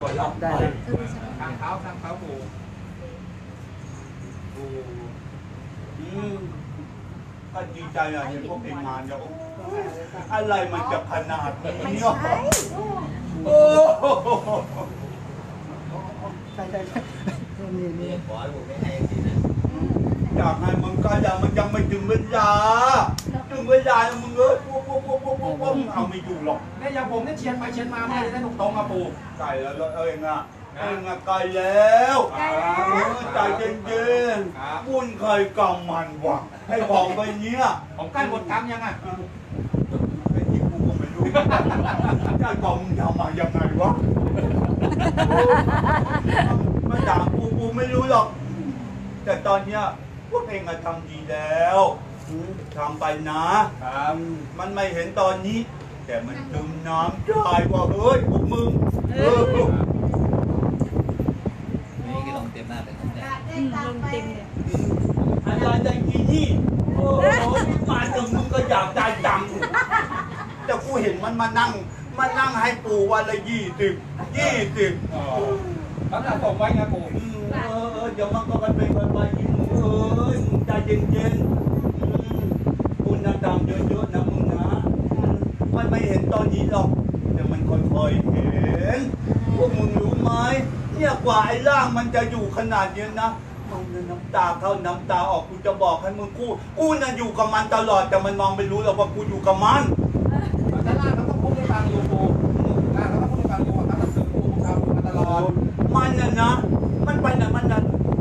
ได้เลยทางเท้าทางเท้าปูปูอืมก็ดีใจอะเห็นพวกเองมาเนี่ยโอ้อะไรมันจะขนาดนี้เนาะโอ้โหใช่ใช่ใช่นี่นี่ขอให้ผมไม่ให้จรินะอยากให้มึงก็อยังมันยังไม่ถึงเวลาถึงเวลามึงเอ้ยปุ๊บ ปุ๊บปุ๊บปุ๊บปุ๊บปุ๊บเอาไม่อยู่หรอกเนี่ยอย่างผมเนี่ยเชียนไปเชียนมาไม่ได้ได้ตรงๆอะปู่ไก่แล้วเองอะเองอะไก่แล้วเออใจเย็นๆบุญเคยกำมันว่ะไอ้ของไปเนี้ยผมใกล้หมดกรรมยังอะไอ้ที่กูก็ไม่รู้ไอ้กองมึงทำมายังไงวะมาถามกูกูไม่รู้หรอก แต่ตอนเนี้ยพวกเองอะทำดีแล้ว ทำไปนะครับมันไม่เห็นตอนนี้ แต่มันจมน้ำตายว่ะเฮ้ยพวกมึงเออนี่ก็ลงเต็มหน้าเลยนะเนี่ยได้ตังค์ไปอะไรใจกีนี่โอ้โหมาถึงมึงก็อยากได้ตังค์แต่กูเห็นมันมานั่งมานั่งให้ปู่วันละยี่สิบยี่สิบแล้วจะส่งไว้ไงปู่อืมเออเออเดี๋ยวมันก็กันเป็นกันไปกินเอ้ยมึงใจเย็นๆอืม คุณนะดำเยอะๆนะมึงนะอืมมันไม่เห็นตอนนี้หรอกแต่มันค่อยๆเห็นพวกมึงรู้ไหมเนี่ยกว่าไอ้ร่างมันจะอยู่ขนาดเนี้ยนะมันน่ะน้ำตาเข้าน้ำตาออกกูจะบอกให้มึงกูกูน่ะอยู่กับมันตลอดแต่มันมองไม่รู้หรอกว่ากูอยู่กับมันด้านล่างเขาต้องพูดให้ฟังอยู่ปู่ล่างเขาต้องพูดให้ฟังอยู่ว่าเขาต้องสื่อปู่ทำมาตลอดมันน่ะนะ มันไปไหนะมันนะ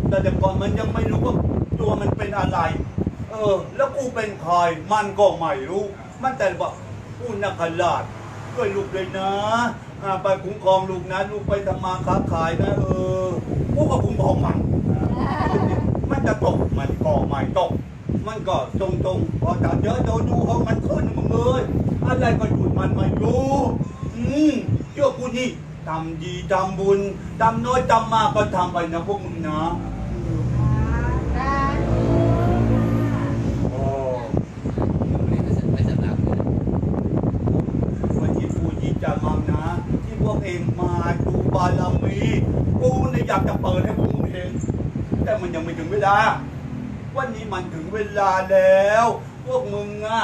แต่แต่ก่อนมันยังไม่รู้ว่าตัวมันเป็นอะไรเออ แล้วกูเป็นใครมันก็ไม่รู้ มันแต่บอกกูนักขลาดช่วยลูกเลยนะอ่าไปคุ้มครองลูกนะลูกไปทำมาค้าขายนะเออกูก็คุ้มครองมัน มันจะตกมันก็ไม่ตก มันก็ตรงตรงๆพอจัดเยอะโดนดูของมันขึ้นมึงเอ้ยอะไรก็หยุดมันไม่รู้ อืมเชื่อกูนี่ทำดีทำบุญทำน้อยทำมากก็ทำไปนะพวกมึงนะ ได้ โอ้ ไม่สไม่สนับเลย วันนี้กูดีใจมากนะ ที่พวกเองมาดูบารมีกูเนี่ยอยากจะเปิดให้พวกมึงเห็นแต่มันยังไม่ถึงเวลา วันนี้มันถึงเวลาแล้ว พวกมึงอะ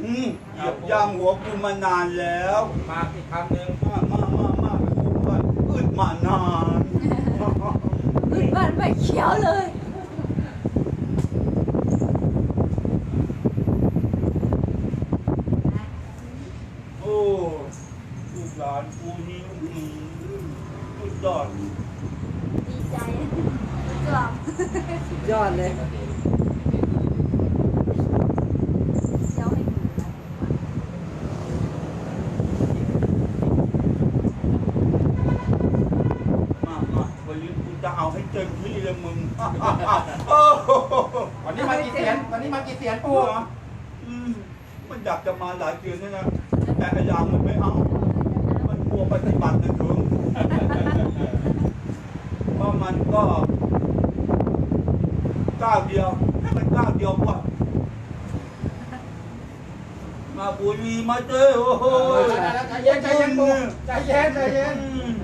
อืมเหยียบย่ำหัวกูมานานแล้วมาอีกคำหนึ่งมามามามากูก็อึดมานานอึดบ้านไม่เขียวเลยโอ้ลูกหลานกูนี่อื้อหือสุดยอดดีใจกลับ สุด ยอดเลยเชียวให้หนูนะมามาวันนี้กูจะเอาให้เต็มที่เลยมึงโอ้โหวันนี้มากี่เสียน วันนี้มากี่เสียนกูปู่เหรออืมมันอยากจะมาหลายเดือนแล้วนะ แต่ไอ้ยางมันไม่เอา มันกลัวปฏิบัตินะถึงเพราะมันก็ ก้าวเดียวให้มันก้าวเดียวกว่ามาปุยมาเจอโอ้โหใจเย็นใจเย็นใจเย็นใจเย็น อืม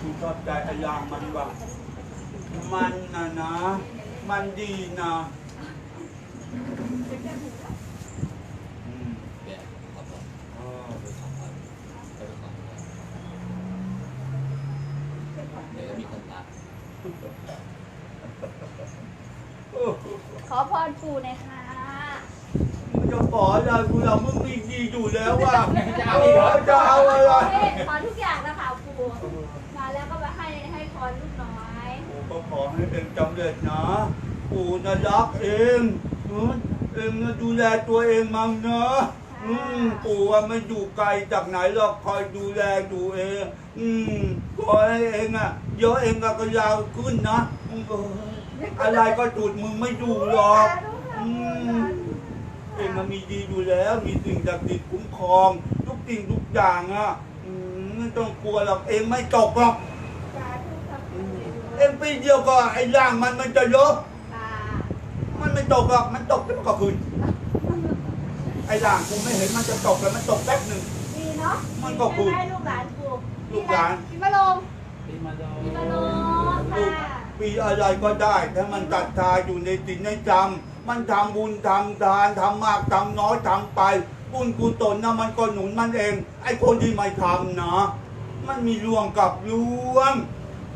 กูชอบใจไอ้ยางมันว่ะมันนะนะ มันดีนะอืม เนี่ยขอบคุณ เออ ไปสองพันไปสองพันเดี๋ยวก็มีคนรัก โอ้โห ขอพรปู่หน่อยค่ะมึงจะขออะไรกูเรามึงมีดีอยู่แล้วว่ะจะเอาอีกเหรอ จะเอาอะไรเฮ้ยขอทุกอย่างนะคะปู่มาแล้วก็มาให้ให้พรลูกน้อย กูก็ขอให้เองจำเร็จนะกูน่ะรักเองอืมเองน่ะดูแลตัวเองมั่งนะอืมปู่ว่าไม่อยู่ไกลจากไหนหรอกคอยดูแลดูเอง อืมขอให้เองอะเยอะเองก็ยาวขึ้นนะอืมเอออะไรก็จุดมึงไม่อยู่หรอกอืมเองมันมีดีอยู่แล้ว มีสิ่งศักดิ์สิทธิ์คุ้มครอง ทุกสิ่งทุกอย่างอะอืมไม่ต้องกลัวหรอกเองไม่ตกหรอกอืมเองปีเดียวก็ไอ้ร่างมันมันจะลบค่ะอตกหรอกมันตกแล้วมันก็คืนไอ้ด่างกูไม่เห็นมันจะตกเลยมันตกแป๊บหนึ่ง ดีเนาะมันก็คือได้ลูกหลานกูลูกหลาน พี่มาลงปีมาโดพี่มาลงลูกค่ะ ปีอะไรก็ได้ ถ้ามันตัดทาอยู่ในจิตในจำมันทำบุญทำทานทำมากทำน้อยทำไป บุญกุศลนะมันก็หนุนมันเอง ไอ้คนที่ไม่ทำนะมันมีลวงกับลวง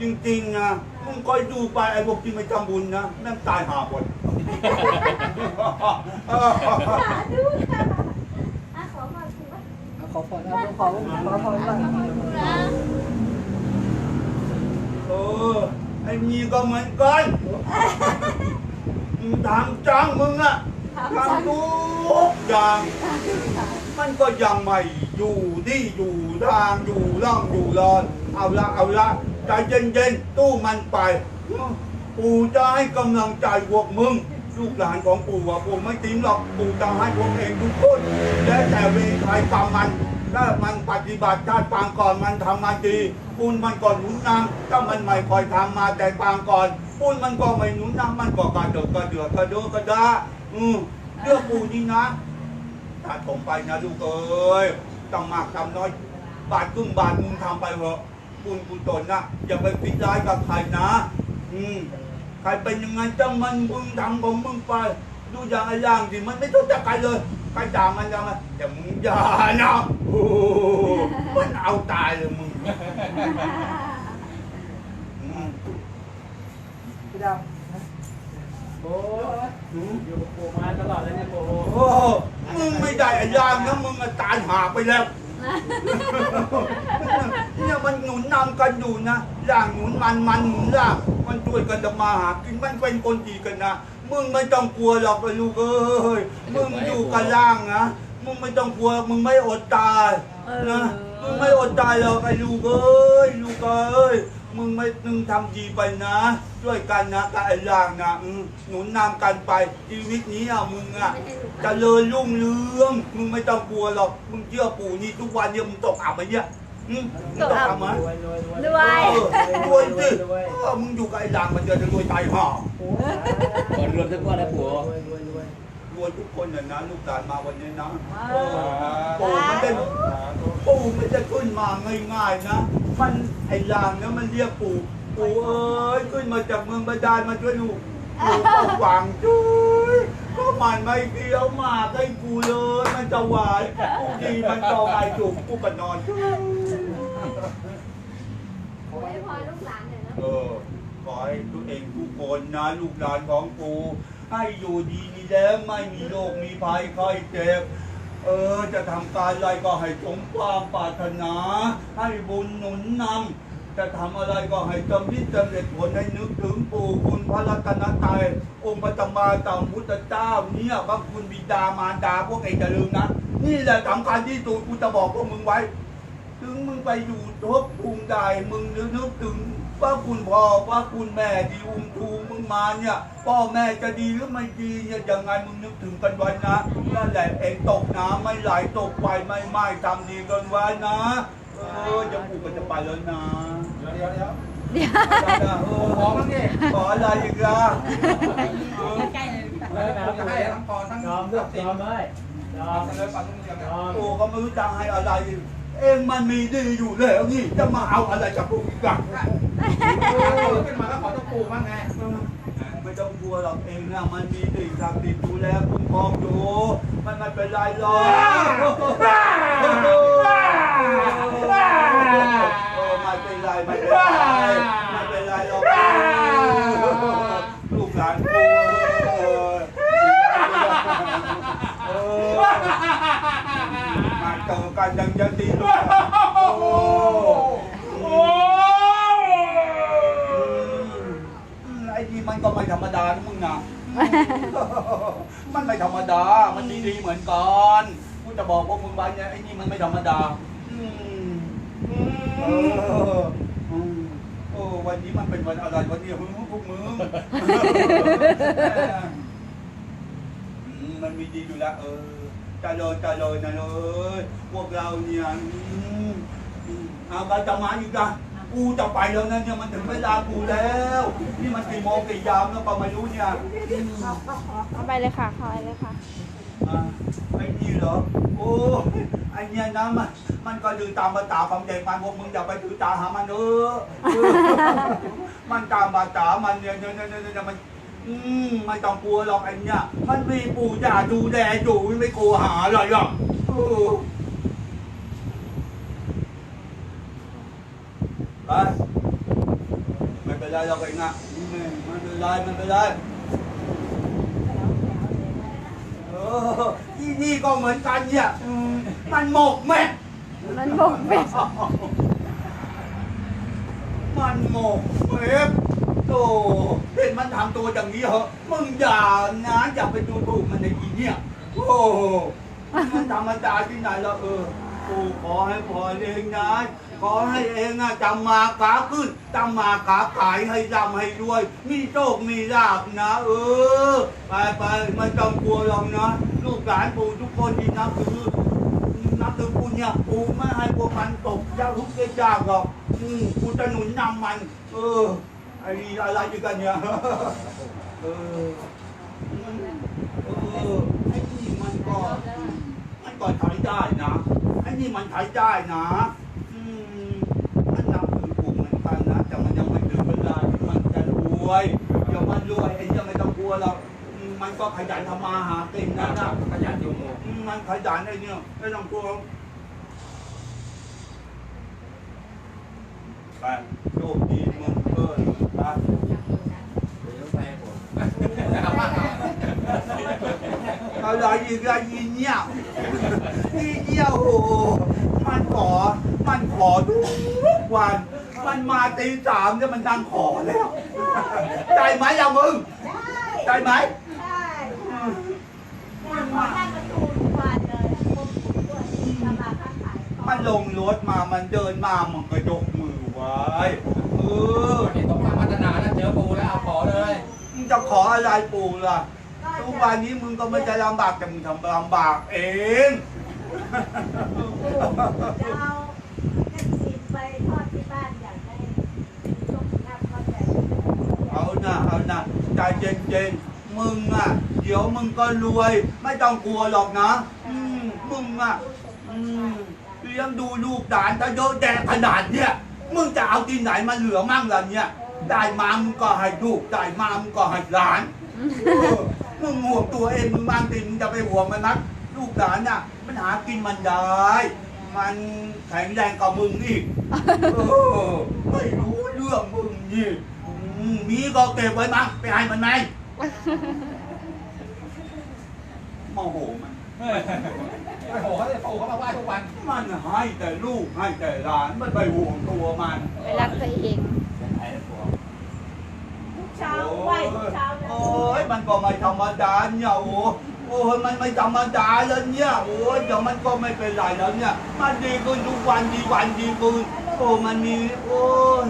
จริงๆนะมึงคอยดูไปไอ้พวกที่ไม่ทำบุญนะแม่งตายหาหมดสาธุค่ะอะขอมาคุณว่าขอพรนะขอขอพรบ้างนะเออ ไอ้นี่ก็เหมือนกันมึงจังมึงอะทำทุกอย่าง มันก็ยังไม่อยู่ที่อยู่ทางอยู่ร่องอยู่รอน เอาละเอาละใจเย็นๆตู้มันไป ปู่จะให้กำลังใจพวกมึงลูกหลานของปู่ว่าปู่ไม่ทิ้งหรอกปู่จะให้พวกเองทุกคนและแต่เวรใครกรรมมันถ้ามันปฏิบัติชาติปางก่อนมันทำมาดี ปุญมันก่อนหนุนนำถ้ามันไม่คอยทำมาแต่ปางก่อนปุญมันก็ไม่หนุนนำมันก็กระเดือกกระเดือกกระเดือกกระดาอืมเรื่องปูนี่นะถ้าผมไปนะลูกเอ้ยต้องมากทำน้อย บาทครึ่งบาทมึงทำไปเถอะบุญกุศลนะอย่าไปคิดร้ากับใครนะ อืมใครเป็นยังไงจ้างมันมึงทำของมึงไปดูอย่างไอ้ย่างสิมันไม่ต้องจักใครเลยใครด่ามันยังไงแต่มึงอย่านะโอ้มันเอาตายเลยมึง พี่ดาโอ้อยู่กับปู่มาตลอดเลยเนี่ยปู่โอ้มึงไม่ได้ไอ้ยางนะมึงอะตายหาไปแล้วเนี่ยมันหนุนนำกันอยู่นะร่างหนุนมันมันหนุนร่างมันช่วยกันจะมาหากินมันเป็นคนดีกันนะมึงไม่ต้องกลัวหรอกไอ้ลูกเอ้ยมึงอยู่กับร่างนะมึงไม่ต้องกลัวมึงไม่อดตาย นะมึงไม่อดตายหรอกไอ้ลูกเอ้ยลูกเอ้ยมึงไม่มึงทำดีไปนะ ช่วยกันนะกับไอ้ร่างนะอืมหนุนนำกันไปชีวิตนี้อะมึงอะเจริญรุ่งเรืองมึงไม่ต้องกลัวหรอกมึงเชื่อปู่นี่ทุกวันเนี่ยมึงตกอับไหมเนี่ยอืมมึงตกอับไหม รวย รวยรวยรวยเออรวยสิเออมึงอยู่กับไอ้หลังมันจะรวยตายห่าปู่ก่อนรวมทั้งก้อนนะปู่รวยรวยรวยรวยทุกคนเลยนะลูกหลานมาวันนี้นะเออปู่มันเป็น ปู่ไม่จะขึ้นมาง่ายๆนะ มันไอ้หลังเนี่ยมันเรียกปู่ปู่เอ้ยขึ้นมาจากเมืองบาดาลมาช่วยลูกปู่ก็หวังช่วยก็มันไม่เคี้ยวหมากให้กูเลย มันจะหวานกูดีมันต่อไปจุกกูก็นอนช่วยอวยพรลูกหลานหน่อยนะ เออขอให้ตัวเองทุกคนนะลูกหลานของกู ให้อยู่ดีมีแล้ไม่มีโรคมีภัยไข้เจ็บ เออจะทำการอะไรก็ให้สมความปรารถนา ให้บุญหนุนนำจะทำอะไรก็ให้จำนิจำเร็จผลให้นึกถึงปู่คุณพระรัตนตรัยองค์พระสัมมาสัมพุทธเจ้าเนี่ยพระคุณบิดามารดาพวกเองจะลืมนะนี่แหละสำคัญที่สุดกูจะบอกพวกมึงไว้ ถึงมึงไปอยู่ทบภูมิใดมึงนึกถึง ว่าคุณพ่อว่าคุณแม่ที่อุ้มชูมึงมาเนี่ยพ่อแม่จะดีหรือไม่ดีเนี่ยยังไงมึงนึกถึงกันไว้นะนั่นแหละเองตกน้ำไม่ไหลตกไฟไม่ไหม้ทำดีกันไว้นะเออจะปลูกก็จะไปแล้วนะเดี๋ยวเดี๋ยวเดี๋ยวเออขอมันดิขออะไรอีกล่ะเออแล้วผมจะให้ทั้งพรทั้งยอมด้วยยอมเลยยอมเสนอปันทุกเรื่องยอมโอ้ก็ไม่รู้จะให้อะไร เองมันมีดีอยู่แล้วนี่จะมาเอาอะไรจากพวกอีกอะ ขึ้นมาแล้วขอเจ้าปู่บ้างไงไม่ต้องกลัวหรอกเองนะมันมีสิ่งศักดิ์สิทธิ์ดูแลคุ้มครองอยู่มันไม่เป็นไรหรอกเออไม่เป็นไรไม่เป็นไรไม่เป็นไรหรอกลูกหลานกูเออเออมาเจอกันยังจะดีลูกโอ้อืมไอ้นี่มัน ก็ไม่ธรรมดานะมึงนะมันไม่ธรรมดา มันดีๆเหมือนกันกูจะบอกพวกมึงไว้เนี่ยไอ้นี่มันไม่ธรรมดาอืมเอออืมโอ้วันนี้มันเป็นวันอะไรวันนี้มึงพวกมึงอืมมันมีดีอยู่แล้วเออจะเลยจะเลยนะเลยพวกเราเนี่ยอืมอืมเอาไปจะมาอีกอะพ กูจะไปแล้วนะเนี่ยมันถึงเวลากูแล้ว นี่มันกี่โมงกี่ยามแล้วก็ไม่รู้เนี่ยเอาไปเลยค่ะเข้าไปเลยค่ะ อะไอ้นี่เหรอโอ้ยไอ้เนี่ยนะมันมันก็ดูตามภาษาของเด็กมันพวกมึงอย่าไปถือตาหามันเออเออมันตามภาษามันเนี่ยเนี่ยเนี่ยเนี่ยเนี่ยมัน อืมไม่ต้องกลัวหรอกไอ้เนี่ยมันมีปู่ย่าดูแลอยู่ไม่กลัวหาอะไรหรอกเออ ไปไม่เป็นไรหรอกไอ้เนี่ยไม่เป็นไรไม่เป็นไรเออที่นี่ก็เหมือนกันเนี่ยอืมมันหมกแม่มันบอกเป็นมันหมกเม็ดโตเห็นมันทำตัวอย่างนี้เหรอมึงอย่านะอย่าไปดูถูกมันในทีเนี่ยโอ้มันธรรมดาที่ไหนแล้วเออกูขอให้พอเองนะ ขอให้เองอะจำมาขาขึ้นจำมาขาขายให้ร่ำให้รวย มีโชคมีลาบนะ เออ ไปไปไม่ต้องกลัวหรอกนะ ลูกหลานปู่ทุกคนที่นับถือนับถือกูเนี่ยกูไม่ให้พวกมันตกยากทุกข์ยากหรอก อืมกูจะหนุนนำมัน เออไอ้นี่อะไรอยู่กันเนี่ยเออเออไอ้นี่มันก็มันก็ใช้ได้นะไอ้นี่มันใช้ได้นะอืมมันนับถือกูเหมือนกันนะแต่มันยังไม่ถึงเวลาที่มันจะ รวยเดี๋ยวมันรวยไอ้เนี่ยไม่ต้องกลัวหรอกอืมมันก็ขยันทำมาหากินนะนะขยันอยู่หมู่อืมมันขยันไอ้เนี่ยไม่ต้องกลัวไปโชคดีมึงเออไปเดี๋ยวแฟนผมเอามาเอาอะไรอีกอะอีเนี่ยอีเนี่ยโอ้โหมันขอมันขอทุกวัน มันมาตีสามเนี่ยมันนั่งขอแล้วได้ไหมอะมึงได้ได้ไหมได้นั่งขอนั่งประตูทุกวันเลยพวกผมด้วยทำมาค้าขายมันลงรถมามันเดินมามันก็ยกมือไว้เออเห็นต้องมาพัฒนาแล้วเจอปูแล้วเอาขอเลยมึงจะขออะไรปู่ล่ะทุกวันนี้มึงก็ไม่จะลำบากแต่มึงทำลำบากเองจะเอาแค่สินไปทอดที่บ้านอยากได้โชคลาภก็แต่ เอา นะเอานะใจเย็นๆมึงอะ เดี๋ยวมึงก็รวย ไม่ต้องกลัวหรอกนะอืมมึงอะอืมเลี้ยงดูลูกหลานถ้าเยอะแยะขนาดเนี้ยมึงจะเอาที่ไหนมาเหลือมั่งล่ะเนี่ยได้มามึงก็ให้ลูกได้มามึงก็ให้หลานเออมึงห่วงตัวเองมึงบางทีมึงจะไปห่วงมันนัก ลูกหลานน่ะมันหากินมันได้ มันแข็งแรงกว่ามึงอีกเออไม่รู้เรื่องมึงนี่ มมีก็เก็บไว้มั้งไปให้มันไหมโมโหมันโอ้โหเขาจะปูเขามาไหว้ทุกวัน มันให้แต่ลูกให้แต่หลานมันไปห่วงตัวมันไปรักตัวเองทุกเช้าไหวทุกเช้าเลยโอ้ยมันก็ไม่ธรรมดาเนี่ยโอ้โอ้ยมันไม่ธรรมดาแล้วเนี่ยโอ้ยเดี๋ยวมันก็ไม่เป็นไรแล้วเนี่ย มันดีขึ้นทุกวันดีวันดีคืนโอ้มันมีโอ้ย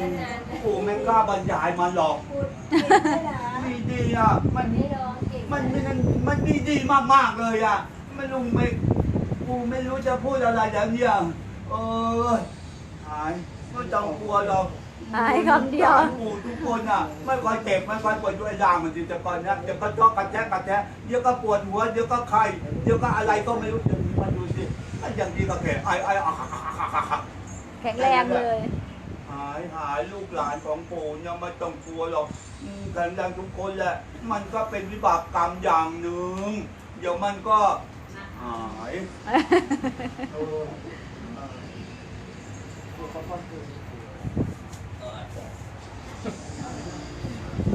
มันมีดีโอ้ไม่กล้าบรรยายมันหรอก พูดเก่งด้วยนะมีดีอะ มัน ไม่ร้องเก่งมันมันมันดีดีมากๆเลยอะไม่รู้ไม่ กูไม่รู้จะพูดอะไรแล้วเนี่ยเออหายไม่ต้องกลัวหรอกหายคำเดียว กูทุกคนอะ ไม่ค่อยเจ็บไม่ค่อยปวดด้วยร่างมันสิแต่ก่อนเนี่ยเดี๋ยวก็ชอบกระแทกกระแทกเดี๋ยวก็ปวดหัวเดี๋ยวก็ไข้เดี๋ยวก็อะไรก็ไม่รู้เดี๋ยวนี้มันดูสิมันอย่างดีก็แค่ไอไออะค่ะค่ะค่ะค่ะค่ะแข็งแรงเลยหายหายลูกหลานของปู่ยังไม่ต้องกลัวหรอกอืมแข็งแรงทุกคนแหละ มันก็เป็นวิบากกรรมอย่างหนึ่ง เดี๋ยวมันก็หายเออ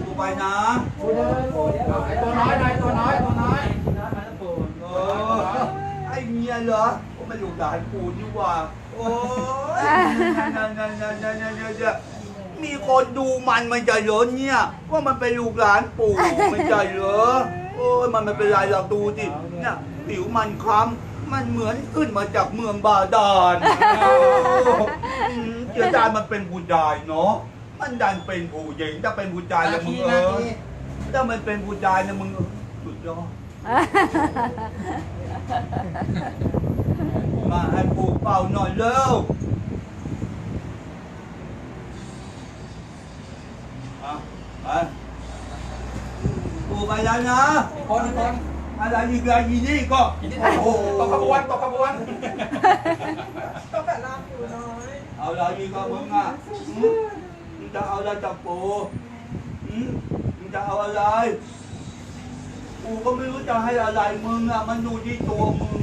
ดูไปนะปูเดินปูเดี๋ยวเอาไอ้ตัวน้อยหน่อยตัวน้อยตัวน้อยเออไอ้เมียเหรอโอ้ไม่ลูกหลานปู่นี่หว่า โอ้ยนั่นนั่นนั่นนั่นนั่นนั่นมีคนดูมันมันจะเหรอเนี่ยว่ามันเป็นลูกหลานปู่ไม่ใช่เหรอโอ้ยมันไม่เป็นไรหรอกดูสิเนี่ยผิวมันคล้ำมันเหมือนขึ้นมาจากเมืองบาดาลโอ้อืมเจ้าดานมันเป็นผู้ชายเนาะมันดันเป็นผู้หญิงถ้าเป็นผู้ชายแล้วมึงเออถ้ามันเป็นผู้ชายเนี่ยมึงเออสุดยอดาให้ปู่เป่าหน่อยเร็วไปปู่ไปแล้วนะคนคนอะไรยีกอะไรอีนี่ก็โอ้โหตกขบวนตกขบวนตกแต่ลาอยู่น้อยเอาอะไรอีกก็มึงอะมึงจะเอาอะไรจากปู่มึงจะเอาอะไรปูก็ไม่รู้จะให้อะไรมึงอะมันดูที่ตัวมึง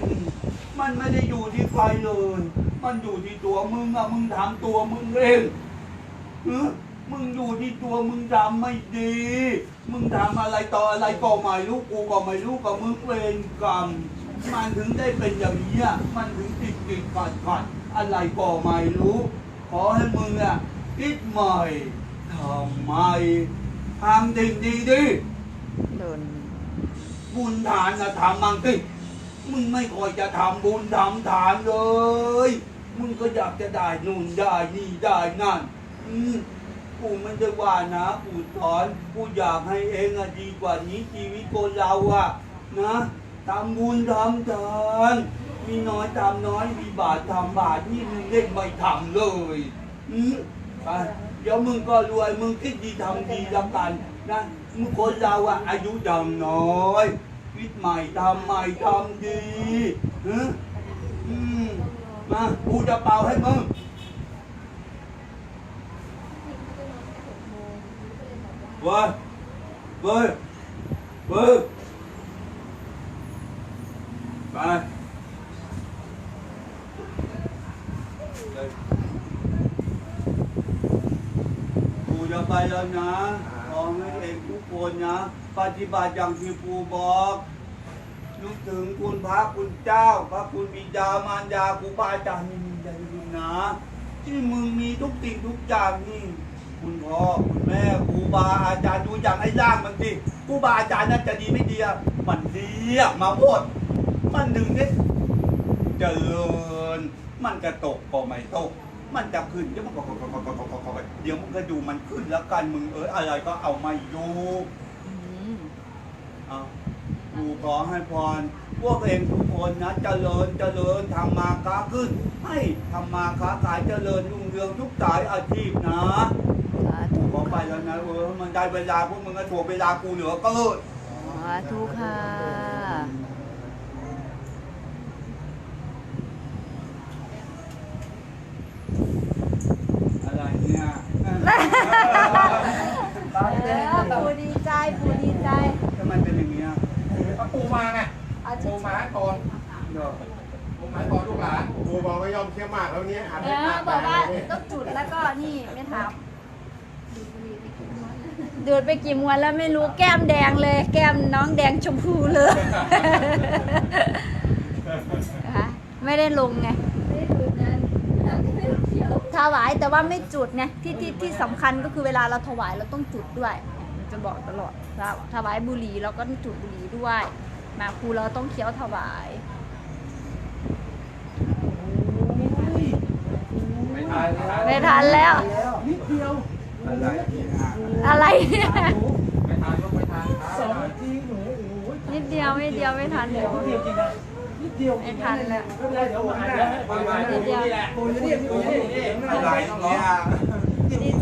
มันไม่ได้อยู่ที่ใครเลย มันอยู่ที่ตัวมึงอะมึงทำตัวมึงเองหือมึงอยู่ที่ตัวมึงทำไม่ดี มึงทำอะไรต่ออะไรก็ไม่รู้กูก็ไม่รู้กับมึงเวรกรรม มันถึงได้เป็นอย่างนี้ยมันถึงติดติดขัดขัดอะไรก็ไม่รู้ ขอให้มึงอะคิดใหม่ทำใหม่ทำสิ่งดีดีๆโดนบุญทานนะทำมังสิ มึงไม่ค่อยจะทำบุญทำทานเลย มึงก็อยากจะได้นู่นได้นี่ได้นั่น อืมกูไม่ได้ว่านะกูสอนกูอยากให้เองอะดีกว่านี้ชีวิตคนเราอะนะทำบุญทำทานมีน้อยทำน้อยมีบาททำบาทนี่มึงเล่นไม่ทำเลยอืมไปเดี๋ยวมึงก็รวยมึงคิดดีทำดีแล้วกันนะมึงคนเราอะอายุยังน้อย คิดใหม่ทำใหม่ทำดีฮะอืมมากูจะเป่าให้มึงเว้ยเว้ยเว้ยไปกูจะไปแล้วนะขอให้เองทุกคนนะ ปฏิบัติอย่างที่ปูบอก นึกถึงคุณพระคุณเจ้า พระคุณบิดามารดาครูบาอาจารย์นี่มีใจดีนะ ที่มึงมีทุกสิ่งทุกอย่างนี่คุณพ่อคุณแม่ครูบาอาจารย์ดูอย่างไอ้ร่างมันสิครูบาอาจารย์นั่นจะดีไม่ดีอะมันดีอะมาหมดมันดึงเนี่ยเจริญมันจะตกก็ไม่ตกมันจะขึ้นเดี๋ยวมันก็ก็ก็ก็ก็ก็เดี๋ยวมึงก็ดูมันขึ้นแล้วกันมึงเอออะไรก็เอาไม่อยู่อืมเอา กูขอให้พร พวกเองทุกคนนะเจริญเจริญทำมาค้าขึ้น ให้ทำมาค้าขายเจริญรุ่งเรืองทุกสายอาชีพนะสาธุขอไปแล้วนะเออมันได้เวลาพวกมึงก็ถ่วงเวลากูเหลือเกินสาธุค่ะ อะไรเนี่ย ตาย เอ เลย อปูดีใจปูดีใจ ทำไมเป็นอย่างเงี้ย ก็ปูมาไง เอาปูชิมาก่อนเนาะปูมาก่อนลูกหลานครูบอกไม่ยอมเชื่อมากแล้วเนี้ยอาจเอจะอขาดบอกว่าเลยต้องจุดแล้วก็นี่ไม่ถามดูดไปกี่มวนแล้วไม่รู้แก้มแดงเลย แก้มน้องแดงชมพูเลยนะคะไม่ได้ลงไงไม่จุดนั้นไม่เที่ยวถวายแต่ว่าไม่จุดไงที่ที่ที่สำคัญก็คือเวลาเราถวายเราต้องจุดด้วยมันจะบอกตลอดว่าถวายบุหรี่เราก็ต้องจุดบุหรี่ด้วยห มากครูเราต้องเคี้ยวถวายไม่ทานไม่ทานไม่ทันแล้ว นิดเดียวอะไรเนี่ยอะไรเนี่ยไม่ทานลูกไม่ทานสองนาทีหนูโอ้ยนิดเดียวไม่เดียวไม่ทันนิเลดยเดียวจริงๆนะนิดเดียวไม่ทันแล้วไม่เป็นไรเดี๋ยวมาหามามาปูนี่แหละปูอยู่นี่ปูอยู่นี่อะไรเนี่ยดีใจ